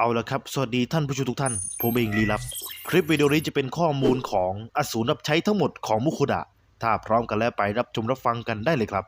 เอาละครับ สวัสดีท่านผู้ชมทุกท่าน ผมเองลีลับ คลิปวิดีโอนี้จะเป็นข้อมูลของอสูรรับใช้ทั้งหมดของมุคุดะ ถ้าพร้อมกันแล้วไปรับชมรับฟังกันได้เลยครับ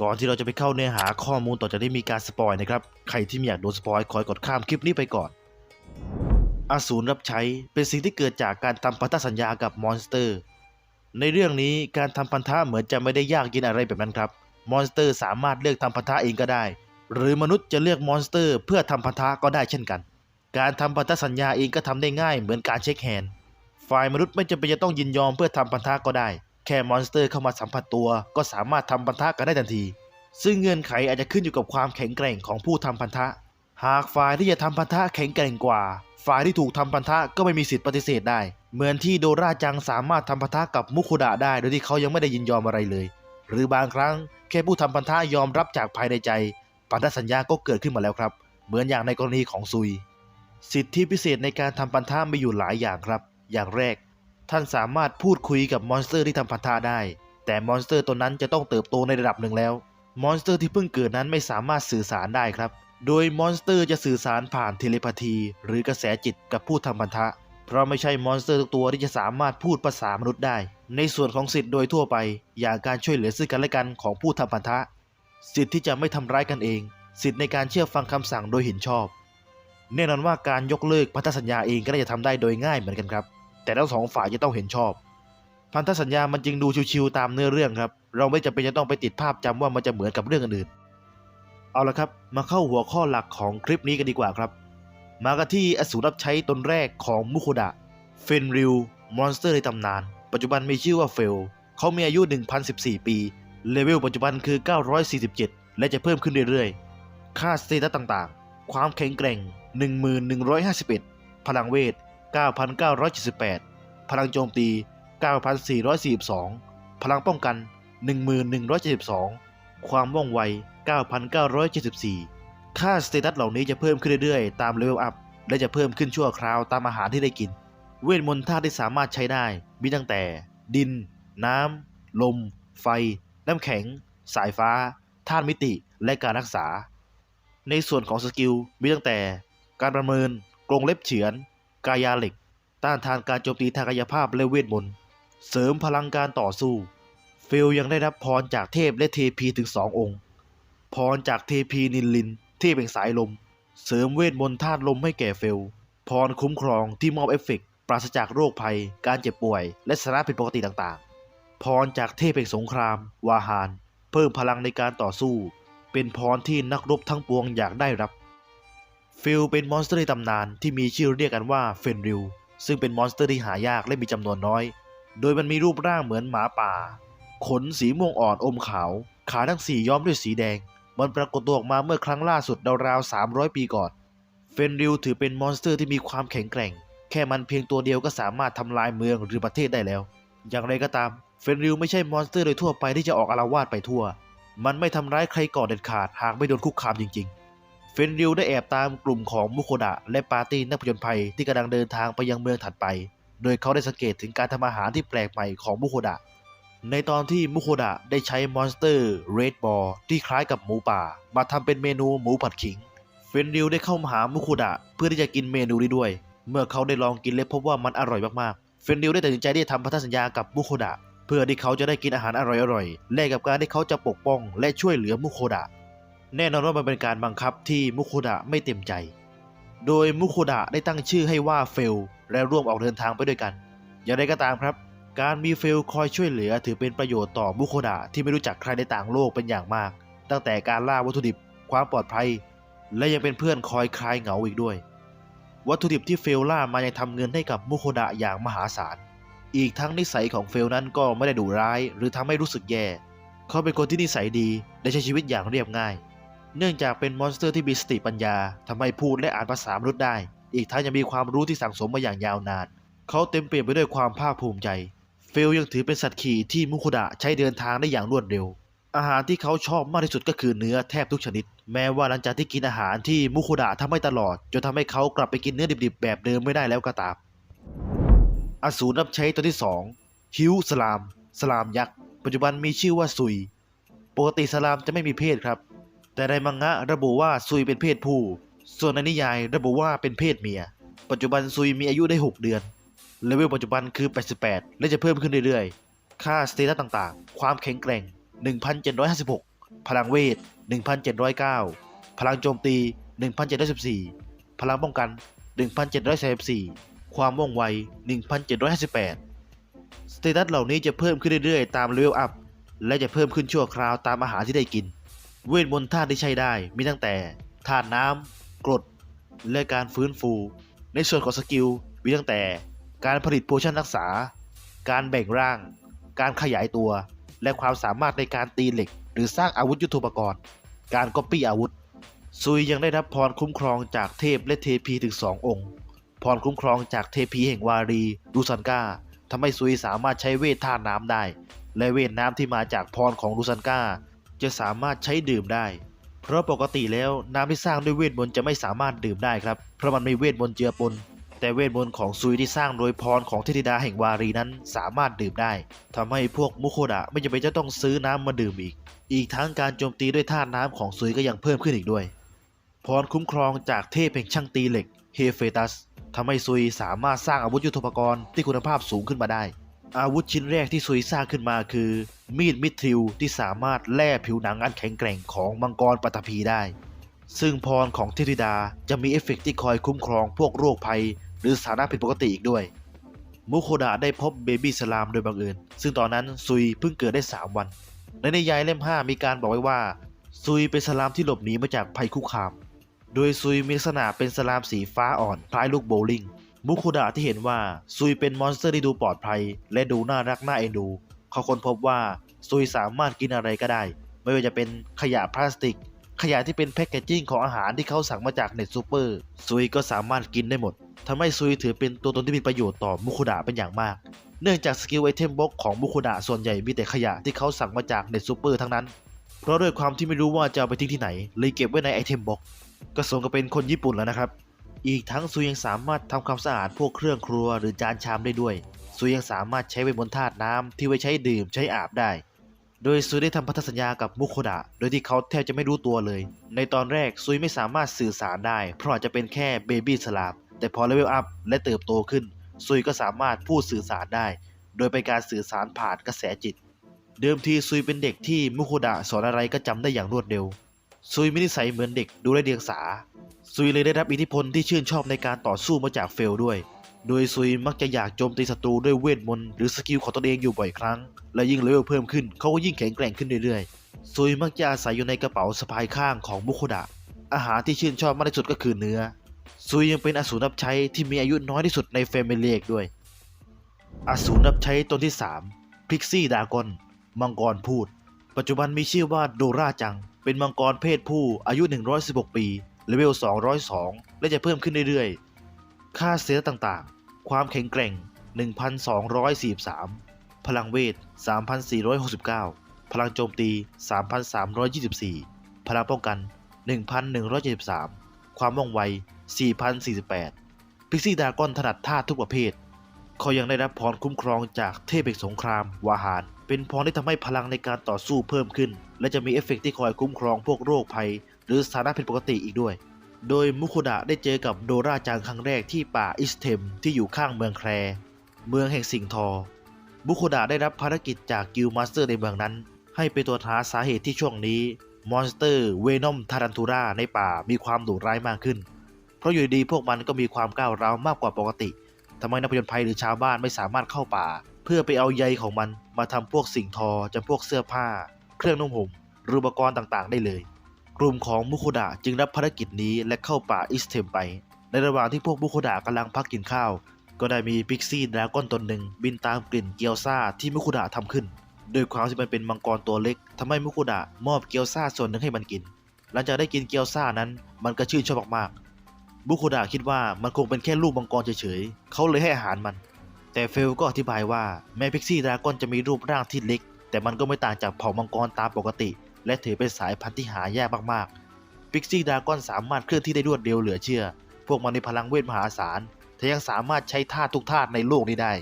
ก่อนที่เราจะไปเข้าเนื้อหาข้อมูลต่อจากนี้มีการสปอยนะครับ ใครที่ไม่อยากโดนสปอยคอยกดข้ามคลิปนี้ไปก่อน อสูรรับใช้เป็นสิ่งที่เกิดจากการทำพันธสัญญากับมอนสเตอร์ ในเรื่องนี้การทำพันธะเหมือนจะไม่ได้ยากเย็นอะไรแบบนั้นครับ มอนสเตอร์สามารถเลือกทำพันธะเองก็ได้ หรือมนุษย์จะเลือกมอนสเตอร์ เพื่อทำพันธะก็ได้เช่นกัน การทำพันธสัญญาเองก็ทำได้ง่ายเหมือนการเช็คแฮนด์ ฝ่ายมนุษย์ไม่จำเป็นจะต้องยินยอมเพื่อทำพันธะก็ได้ แค่มอนสเตอร์เข้ามาสัมผัสตัว ก็สามารถทำพันธะกันได้ทันที ซึ่งเงื่อนไขอาจจะขึ้นอยู่กับความแข็งแกร่งของผู้ทำพันธะ หากฝ่ายที่จะทำพันธะแข็งแกร่งกว่า ฝ่ายที่ถูกทำพันธะก็ไม่มีสิทธิ์ปฏิเสธได้ เหมือนที่โดราจังสามารถทำพันธะกับมุคุดะได้ โดยที่เขายังไม่ได้ยินยอมอะไรเลย หรือบางครั้งแค่ผู้ทำพันธะยอมรับจากภายในใจ พันธสัญญาก็เกิดขึ้นมาแล้วครับ เหมือนอย่างในกรณีของซุย สิทธิพิเศษในการทำพันธะมีอยู่หลายอย่างครับ อย่างแรก ท่านสามารถพูดคุยกับมอนสเตอร์ที่ทำพันธะได้ แต่มอนสเตอร์ตัวนั้นจะต้องเติบโตในระดับหนึ่งแล้ว มอนสเตอร์ที่เพิ่งเกิดนั้นไม่สามารถสื่อสารได้ครับ โดยมอนสเตอร์จะสื่อสารผ่านเทเลพาธี หรือกระแสจิตกับผู้ทำพันธะ เพราะไม่ใช่มอนสเตอร์ทุกตัวที่จะสามารถพูดภาษามนุษย์ได้ ในส่วนของสิทธิ์โดยทั่วไป อย่างการช่วยเหลือซึ่งกันและกันของผู้ทำพันธะ สิทธิ์ที่จะไม่ทำร้ายกันเอง สิทธิ์ในการเชื่อฟังคำสั่งโดยเห็นชอบ แน่นอนว่าการยกเลิกพันธสัญญาเองก็น่าจะทำได้โดยง่ายเหมือนกันครับ แต่ทั้งสองฝ่ายจะต้องเห็นชอบ พันธสัญญามันจึงดูชิวๆตามเนื้อเรื่องครับ เราไม่จำเป็นจะต้องไปติดภาพจำว่ามันจะเหมือนกับเรื่องอื่นเอาละครับ มาเข้าหัวข้อหลักของคลิปนี้กันดีกว่าครับ มากันที่อสูรรับใช้ตนแรกของมุโคดะเฟนริวมอนสเตอร์ในตำนาน ปัจจุบันมีชื่อว่าเฟลเขามีอายุ 1,014 ปี เลเวลปัจจุบันคือ 947 และจะเพิ่มขึ้นเรื่อยๆ ค่าสเตตัสต่างๆ ความแข็งแกร่ง 1151 พลังเวท 9,978 พลังโจมตี 9,442 พลังป้องกัน1172 ความว่องไว 9,974 ค่าสเตตัสเหล่านี้จะเพิ่มขึ้นเรื่อยๆ ตามเลเวลอัพ และจะเพิ่มขึ้นชั่วคราวตามอาหารที่ได้กิน เวทมนต์ธาตุที่สามารถใช้ได้ มีตั้งแต่ ดิน น้ำ ลม ไฟ น้ำแข็ง สายฟ้าธาตุมิติ และการรักษา ในส่วนของสกิลมีตั้งแต่ การประเมินกรงเล็บเฉือน กายาเหล็ก ต้านทานการโจมตีทางกายภาพและเวทมนต์เสริมพลังการต่อสู้ ฟิลยังได้รับพรจากเทพและเทพีถึงสององค์ พรจากเทพีนินลินเทพแห่งสายลม เสริมเวทมนต์ธาตุลมให้แก่เฟลพรคุ้มครองที่มอบเอฟเฟกปราศจากโรคภัย การเจ็บป่วย และสานะผิดปกติต่างๆ พรจากเทพแห่งสงคราม วาหารเพิ่มพลังในการต่อสู้ เป็นพรที่นักรบทั้งปวงอยากได้รับ ฟิลเป็นมอนสเตอร์ในตำนานที่มีชื่อเรียกกันว่าเฟนริลซึ่งเป็นมอนสเตอร์ที่หายากและมีจำนวนน้อย โดยมันมีรูปร่างเหมือนหมาป่า ขนสีม่วงอ่อนอมขาว ขาทั้งสี่ย้อมด้วยสีแดง มันปรากฏตัวออกมาเมื่อครั้งล่าสุดราวๆ300 ปีก่อน เฟนริลถือเป็นมอนสเตอร์ที่มีความแข็งแกร่ง แค่มันเพียงตัวเดียวก็สามารถทำลายเมืองหรือประเทศได้แล้ว อย่างไรก็ตาม เฟนริลไม่ใช่มอนสเตอร์โดยทั่วไปที่จะออกอาละวาดไปทั่ว มันไม่ทำร้ายใครก่อนเด็ดขาดหากไม่โดนคุกคามจริงๆ เฟนริลได้แอบตามกลุ่มของมุโคดะและปาร์ตี้นักผจญภัยที่กำลังเดินทางไปยังเมืองถัดไป โดยเขาได้สังเกตถึงการทำอาหารที่แปลกใหม่ของมุโคดะ ในตอนที่มุโคดะได้ใช้มอนสเตอร์เรดบอลที่คล้ายกับหมูป่า มาทำเป็นเมนูหมูผัดขิง เฟนริลได้เข้ามาหามุโคดะเพื่อที่จะกินเมนูนี้ด้วย เมื่อเขาได้ลองกินและพบว่ามันอร่อยมากๆ เฟนริลได้ตัดสินใจที่จะทำพันธสัญญากับมุโคดะเพื่อที่เขาจะได้กินอาหารอร่อยๆแลกกับการที่เขาจะปกป้อง และช่วยเหลือมุโคดะ แน่นอนว่ามันเป็นการบังคับที่มุโคดะไม่เต็มใจ โดยมุโคดะได้ตั้งชื่อให้ว่าเฟล และร่วมออกเดินทางไปด้วยกัน อย่างไรก็ตามครับ การมีเฟลคอยช่วยเหลือถือเป็นประโยชน์ต่อมุโคดะที่ไม่รู้จักใครในต่างโลกเป็นอย่างมาก ตั้งแต่การล่าวัตถุดิบ ความปลอดภัย และยังเป็นเพื่อนคอยคลายเหงาอีกด้วย วัตถุดิบที่เฟลล่ามายังทำเงินให้กับมุโคดะอย่างมหาศาล อีกทั้งนิสัยของเฟลนั้นก็ไม่ได้ดุร้าย หรือทำให้รู้สึกแย่ เขาเป็นคนที่นิสัยดีและใช้ชีวิตอย่างเรียบง่าย เนื่องจากเป็นมอนสเตอร์ที่มีสติปัญญาทำให้พูดและอ่านภาษามนุษย์ได้ อีกทั้งยังมีความรู้ที่สั่งสมมาอย่างยาวนาน เขาเต็มเปี่ยมไปด้วยความภาคภูมิใจ เฟลยังถือเป็นสัตว์ขี่ที่มุคุดะใช้เดินทางได้อย่างรวดเร็ว อาหารที่เขาชอบมากที่สุดก็คือเนื้อแทบทุกชนิด แม้ว่าหลังจากที่กินอาหารที่มุคุดะทำให้ตลอด จนทำให้เขากลับไปกินเนื้อดิบๆ แบบเดิมไม่ได้แล้วก็ตาม อสูรรับใช้ตัวที่ 2 ฮิวสลาม สลามยักษ์ ปัจจุบันมีชื่อว่าซุย ปกติสลามจะไม่มีเพศครับ แต่ในมังงะระบุว่าซุยเป็นเพศผู้ ส่วนในนิยายระบุว่าเป็นเพศเมีย ปัจจุบันซุยมีอายุได้ 6 เดือน เลเวลปัจจุบันคือ 88 และจะเพิ่มขึ้นเรื่อยๆ ค่าสเตตัสต่างๆ ความแข็งแกร่ง 1,756 พลังเวท 1,709 พลังโจมตี 1,714 พลังป้องกัน 1,734 ความว่องไว 1,758 สเตตัสเหล่านี้จะเพิ่มขึ้นเรื่อยๆ ตามเลเวลอัพ และจะเพิ่มขึ้นชั่วคราวตามอาหารที่ได้กิน เวทมนต์ธาตุที่ใช้ได้มีตั้งแต่ธาตุน้ำกรดและการฟื้นฟู ในส่วนของสกิลมีตั้งแต่การผลิตโพชั่นรักษา การแบ่งร่าง การขยายตัว และความสามารถในการตีเหล็ก หรือสร้างอาวุธยุทโธปกรณ์ การก๊อปปี้อาวุธ ซุยยังได้รับพรคุ้มครองจากเทพและเทพีถึงสององค์ พรคุ้มครองจากเทพีแห่งวารีลูซันกาทำให้ซุยสามารถใช้เวทธาตุน้ำได้ และเวทน้ำที่มาจากพรของลูซันกา จะสามารถใช้ดื่มได้ เพราะปกติแล้วน้ำที่สร้างด้วยเวทมนต์จะไม่สามารถดื่มได้ครับ เพราะมันมีเวทมนต์เจือปน แต่เวทมนต์ของซุยที่สร้างโดยพรของเทพธิดาแห่งวารีนั้นสามารถดื่มได้ทำให้พวกมุโคดะไม่จำเป็นจะต้องซื้อน้ำมาดื่มอีก อีกทั้งการโจมตีด้วยธาตุน้ำของซุยก็ยังเพิ่มขึ้นอีกด้วย พรคุ้มครองจากเทพแห่งช่างตีเหล็กเฮเฟตัสทำให้ซุยสามารถสร้างอาวุธยุทโธปกรณ์ที่คุณภาพสูงขึ้นมาได้ อาวุธชิ้นแรกที่ซุยสร้างขึ้นมาคือ มีดมิทริลที่สามารถแล่ผิวหนังอันแข็งแกร่งของมังกรปัตภีได้ ซึ่งพรของเทธิดาจะมีเอฟเฟกต์ที่คอยคุ้มครองพวกโรคภัย หรือสถานะผิดปกติอีกด้วย มุโคดะได้พบเบบี้สลามโดยบังเอิญซึ่งตอนนั้นซุยเพิ่งเกิดได้ 3 วัน ในนิยายเล่ม 5 มีการบอกไว้ว่า ซุยเป็นสลามที่หลบหนีมาจากภัยคุกคาม โดยซุยมีลักษณะเป็นสลามสีฟ้าอ่อนคล้ายลูกโบลิ่ง มุโคดะที่เห็นว่าซุยเป็นมอนสเตอร์ที่ดูปลอดภัย และดูน่ารักน่าเอ็นดู เขาค้นพบว่าซุยสามารถกินอะไรก็ได้ ไม่ว่าจะเป็นขยะพลาสติก ขยะที่เป็นแพคเกจิ้งของอาหารที่เขาสั่งมาจากเน็ตซูเปอร์ซุยก็สามารถกินได้หมดทำให้ซุยถือเป็นตัวตนที่มีประโยชน์ต่อมุโคดะเป็นอย่างมาก เนื่องจากสกิลไอเทมบ็อกของมุโคดะส่วนใหญ่มีแต่ขยะที่เขาสั่งมาจากเน็ตซูเปอร์ทั้งนั้น เพราะด้วยความที่ไม่รู้ว่าจะเอาไปทิ้งที่ไหนเลยเก็บไว้ในไอเทมบ็อกก็สมกับเป็นคนญี่ปุ่นแล้วนะครับ อีกทั้งซุยยังสามารถทำความสะอาดพวกเครื่องครัวหรือจานชามได้ด้วยซุยยังสามารถใช้เวทมนธาตุน้ำที่ไว้ใช้ดื่มใช้อาบได้ โดยซุยได้ทำพันธสัญญากับมุโคดะ โดยที่เขาแทบจะไม่รู้ตัวเลย ในตอนแรกซุยไม่สามารถสื่อสารได้ เพราะอาจจะเป็นแค่เบบี้สลามแต่พอเลเวลอัพและเติบโตขึ้นซุยก็สามารถพูดสื่อสารได้ โดยเป็นการสื่อสารผ่านกระแสจิต เดิมทีซุยเป็นเด็กที่มุโคดะสอนอะไรก็จำได้อย่างรวดเร็ว ซุยมีนิสัยเหมือนเด็กดูไร้เดียงสา ซุยเลยได้รับอิทธิพลที่ชื่นชอบในการต่อสู้มาจากเฟลด้วย โดยซุยมักจะอยากโจมตีศัตรูด้วยเวทมนต์หรือสกิลของตนเองอยู่บ่อยครั้ง และยิ่งเลเวลเพิ่มขึ้นเขาก็ยิ่งแข็งแกร่งขึ้นเรื่อยๆ ซุยมักจะอาศัยอยู่ในกระเป๋าสะพายข้างของมุโคดะ อาหารที่ชื่นชอบมากที่สุดก็คือเนื้อ ซุยยังเป็นอสูรรับใช้ที่มีอายุน้อยที่สุดในเฟมิเลียกด้วย อสูรรับใช้ตนที่3พิกซี่ดากอน มังกรพูด ปัจจุบันมีชื่อว่าโดราจัง เป็นมังกรเพศผู้อายุ 116 ปี เลเวล 202 และจะเพิ่มขึ้นเรื่อยๆ ค่าเสียต่างๆ ความแข็งแกร่ง 1,243 พลังเวท 3,469 พลังโจมตี 3,324 พลังป้องกัน 1,173 ความว่องไว 4,048 พิกซี่ดากอนถนัดท่าทุกประเภท เขายังได้รับพรคุ้มครองจากเทพแห่งสงคราม วาหารเป็นพรที่ทำให้พลังในการต่อสู้เพิ่มขึ้น และจะมีเอฟเฟกต์ที่คอยคุ้มครองพวกโรคภัย หรือสถานะผิดปกติอีกด้วย โดยมุโคดะได้เจอกับโดราจางครั้งแรกที่ป่าอิสเทมที่อยู่ข้างเมืองแคร เมืองแห่งสิงทอ มุโคดะได้รับภารกิจจากกิลมาสเตอร์ในเมืองนั้น ให้ไปตรวจหาสาเหตุที่ช่วงนี้มอนสเตอร์เวนอมทารันทูราในป่ามีความดุร้ายมากขึ้น เพราะอยู่ดีพวกมันก็มีความก้าวร้าวมากกว่าปกติทำไมนักผจญภัยหรือชาวบ้านไม่สามารถเข้าป่า เพื่อไปเอาใยของมันมาทำพวกสิ่งทอจำพวกเสื้อผ้า เครื่องนุ่งห่มหรืออุปกรณ์ต่างๆ ได้เลย กลุ่มของมุโคดะจึงรับภารกิจนี้และเข้าป่าอิสเทมไป ในระหว่างที่พวกมุโคดะกำลังพักกินข้าว ก็ได้มีพิกซี่ดราก้อนตนหนึ่งบินตามกลิ่นเกียวซาที่มุโคดะทำขึ้นโดยความที่มันเป็นมังกรตัวเล็กทำให้มุโคดะมอบเกียวซาส่วนหนึ่งให้มันกิน หลังจากได้กินเกียวซานั้น มันก็ชื่นชอบมากๆบุโคดะคิดว่ามันคงเป็นแค่ลูกมังกรเฉยๆเขาเลยให้อาหารมัน แต่เฟลก็อธิบายว่าแม้พิกซี่ดราก้อนจะมีรูปร่างที่เล็ก แต่มันก็ไม่ต่างจากเผ่ามังกรตามปกติ และถือเป็นสายพันธุ์ที่หายากมากๆพิกซี่ดากอนสามารถเคลื่อนที่ได้รวดเร็วเหลือเชื่อ พวกมันมีพลังเวทมหาศาลแต่ยังสามารถใช้ธาตุทุกธาตุในโลกนี้ได้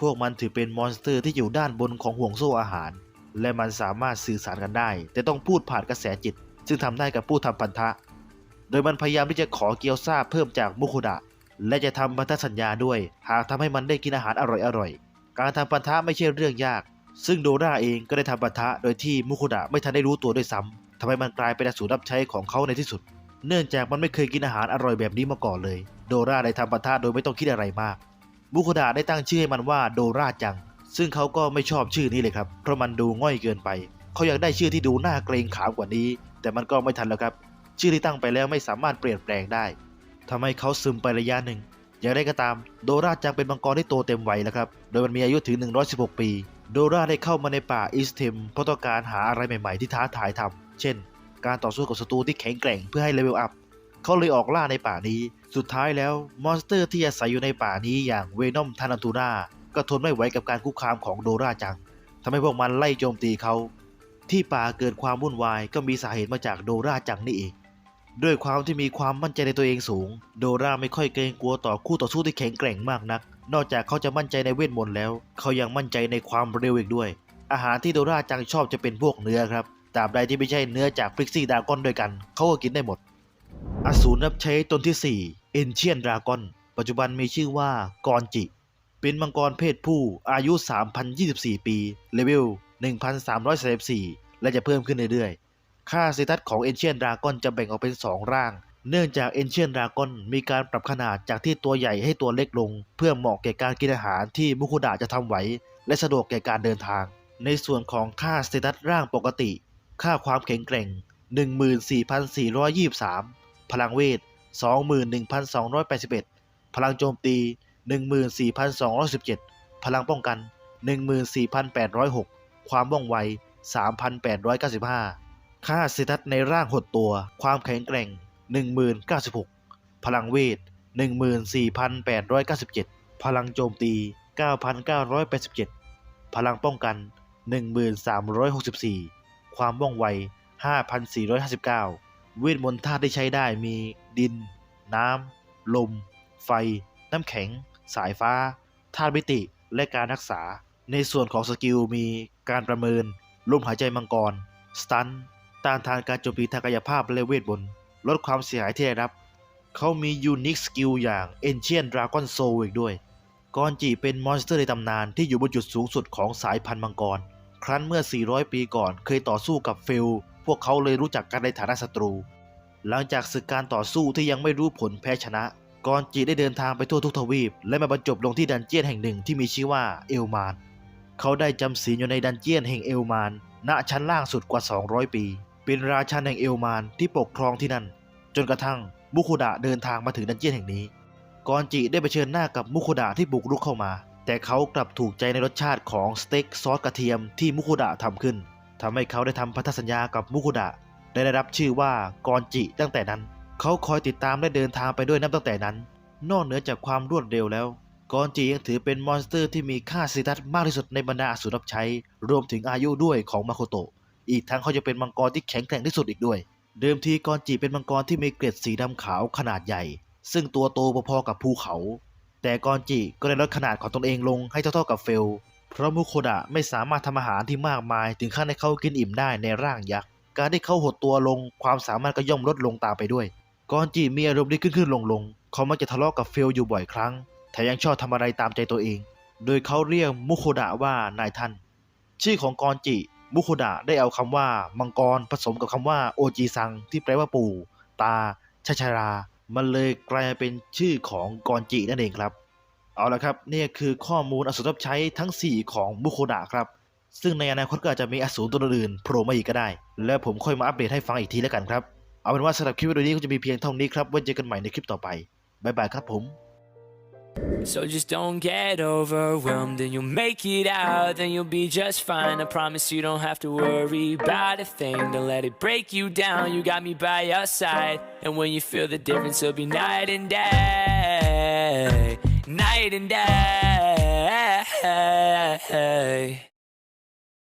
พวกมันถือเป็นมอนสเตอร์ที่อยู่ด้านบนของห่วงโซ่อาหาร และมันสามารถสื่อสารกันได้ แต่ต้องพูดผ่านกระแสจิต ซึ่งทำได้กับผู้ทำพันธะ โดยมันพยายามที่จะขอเกียวซาเพิ่มจากมุคุดะ และจะทำพันธสัญญาด้วย หากทำให้มันได้กินอาหารอร่อยๆ การทำพันธะไม่ใช่เรื่องยาก ซึ่งโดราเองก็ได้ทำพันธะโดยที่มุคุดะไม่ทันได้รู้ตัวด้วยซ้ำทำให้มันกลายเป็นอสูรรับใช้ของเขาในที่สุด เนื่องจากมันไม่เคยกินอาหารอร่อยแบบนี้มาก่อนเลย โดราได้ทำพันธะโดยไม่ต้องคิดอะไรมาก มุคุดะได้ตั้งชื่อให้มันว่าโดราจัง ซึ่งเขาก็ไม่ชอบชื่อนี้เลยครับ เพราะมันดูง่อยเกินไป เขาอยากได้ชื่อที่ดูน่าเกรงขามกว่านี้ แต่มันก็ไม่ทันแล้วครับ ชื่อที่ตั้งไปแล้วไม่สามารถเปลี่ยนแปลงได้ทำให้เขาซึมไประยะหนึ่ง อย่างไรก็ตาม โดราจังเป็นมังกรที่โตเต็มวัยแล้วครับ โดยมันมีอายุถึง 116 ปี โดราได้เข้ามาในป่าอีสเทมเพราะต้องการหาอะไรใหม่ๆที่ท้าทายทำเช่น การต่อสู้กับศัตรูที่แข็งแกร่งเพื่อให้เลเวลอัพเขาเลยออกล่าในป่านี้ สุดท้ายแล้วมอนสเตอร์ที่อาศัยอยู่ในป่านี้อย่างเวนอมทานันตูนาก็ทนไม่ไหวกับการคุกคามของโดราจังทำให้พวกมันไล่โจมตีเขาที่ป่าเกิดความวุ่นวายก็มีสาเหตุมาจากโดราจังนี่เองด้วยความที่มีความมั่นใจในตัวเองสูง โดราไม่ค่อยเกรงกลัวต่อคู่ต่อสู้ที่แข็งแกร่งมากนัก นอกจากเขาจะมั่นใจในเวทมนต์แล้ว เขายังมั่นใจในความเร็วอีกด้วย อาหารที่โดราจังชอบจะเป็นพวกเนื้อครับตราบใดที่ไม่ใช่เนื้อจากฟริกซี่ดากอนด้วยกัน เขาก็กินได้หมด อสูรรับใช้ตนที่ 4 เอนเชียนดากอน ปัจจุบันมีชื่อว่ากอนจิ เป็นมังกรเพศผู้อายุ 3,024 ปี เลเวล 1,334 และจะเพิ่มขึ้นเรื่อยๆ ค่าสเตตัสของเอนเชียนดากอนจะแบ่งออกเป็น 2 ร่าง เนื่องจากเอนเชียนดราก้อนมีการปรับขนาดจากที่ตัวใหญ่ให้ตัวเล็กลง เพื่อเหมาะแก่การกินอาหารที่มุคุดะจะทำไหว และสะดวกแก่การเดินทาง ในส่วนของค่าสเตตัสร่างปกติ ค่าความแข็งแกร่ง 14,423 พลังเวท 21,281 พลังโจมตี 14,217 พลังป้องกัน 14,806 ความว่องไว 3,895 ค่าสเตตัสในร่างหดตัว ความแข็งแกร่ง 1096 พลังเวท 14,897 พลังโจมตี 9,987 พลังป้องกัน 1364 ความว่องไว 5,459 เวทมนต์ธาตุที่ใช้ได้มีดิน น้ำ ลม ไฟ น้ำแข็ง สายฟ้า ธาตุมิติ และการรักษา ในส่วนของสกิลมีการประเมิน ลมหายใจมังกร สตัน ต้านทานการโจมตีทางกายภาพและเวทมนต์ ลดความเสียหายที่ได้รับ เขามียูนิคสกิลอย่าง Ancient Dragon Soul อีกด้วย กอนจิเป็นมอนสเตอร์ในตำนานที่อยู่บนจุดสูงสุดของสายพันธุ์มังกร ครั้นเมื่อ 400 ปีก่อนเคยต่อสู้กับเฟล พวกเขาเลยรู้จักกันในฐานะศัตรู หลังจากศึกการต่อสู้ที่ยังไม่รู้ผลแพ้ชนะ กอนจิได้เดินทางไปทั่วทุกทวีป และมาบรรจบลงที่ดันเจียนแห่งหนึ่งที่มีชื่อว่าเอลมาน เขาได้จำศีลอยู่ในดันเจียนแห่งเอลมานณชั้นล่างสุดกว่า 200 ปี เป็นราชันแห่งเอลมานที่ปกครองที่นั่น จนกระทั่งมุคุดะเดินทางมาถึงดันเจียนแห่งนี้ กอนจิได้ไปเชิญหน้ากับมุคุดะที่บุกรุกเข้ามา แต่เขากลับถูกใจในรสชาติของสเต็กซอสกระเทียมที่มุคุดะทำขึ้นทำให้เขาได้ทำพันธสัญญากับมุคุดะได้ได้รับชื่อว่ากอนจิตั้งแต่นั้น เขาคอยติดตามและเดินทางไปด้วยนับตั้งแต่นั้น นอกเหนือจากความรวดเร็วแล้วกอนจิยังถือเป็นมอนสเตอร์ที่มีค่าสเตตัสมากที่สุดในบรรดาอสูรรับใช้ รวมถึงอายุด้วยของมาโคโตะ อีกทั้งเขาจะเป็นมังกรที่แข็งแกร่งที่สุดอีกด้วย เดิมทีกอนจิเป็นมังกรที่มีเกล็ดสีดำขาวขนาดใหญ่ ซึ่งตัวโตพอๆกับภูเขา แต่กอนจิก็ได้ลดขนาดของตนเองลงให้เท่าๆกับเฟล เพราะมุโคดะไม่สามารถทำอาหารที่มากมายถึงขั้นให้เขากินอิ่มได้ในร่างยักษ์ การที่เขาหดตัวลงความสามารถก็ย่อมลดลงตามไปด้วยกอนจิมีอารมณ์ที่ขึ้นขึ้นลงลงๆเขามักจะทะเลาะกับเฟลอยู่บ่อยครั้ง แถมยังชอบทำอะไรตามใจตัวเอง โดยเขาเรียกมุโคดะว่านายท่าน ชื่อของกอนจิ มุโคดะได้เอาคำว่ามังกรผสมกับคำว่าโอจีซังที่แปลว่าปู่ ตาชาชารา มันเลยกลายเป็นชื่อของกอนจินั่นเองครับ เอาละครับนี่คือข้อมูลอสูรรับใช้ทั้ง 4 ของมุโคดะครับซึ่งในอนาคตก็อาจจะมีอสูรตัวอื่นโผล่มาอีกก็ได้ แล้วผมค่อยมาอัปเดตให้ฟังอีกทีแล้วกันครับ เอาเป็นว่าสำหรับคลิปวิดีโอนี้ก็จะมีเพียงเท่านี้ครับไว้เจอกันใหม่ในคลิปต่อไป บ๊ายบายครับผม So just don't get overwhelmed and you'll make it out, then you'll be just fine. I promise you don't have to worry about a thing. Don't let it break you down, you got me by your side. And when you feel the difference, it'll be night and day. Night and day.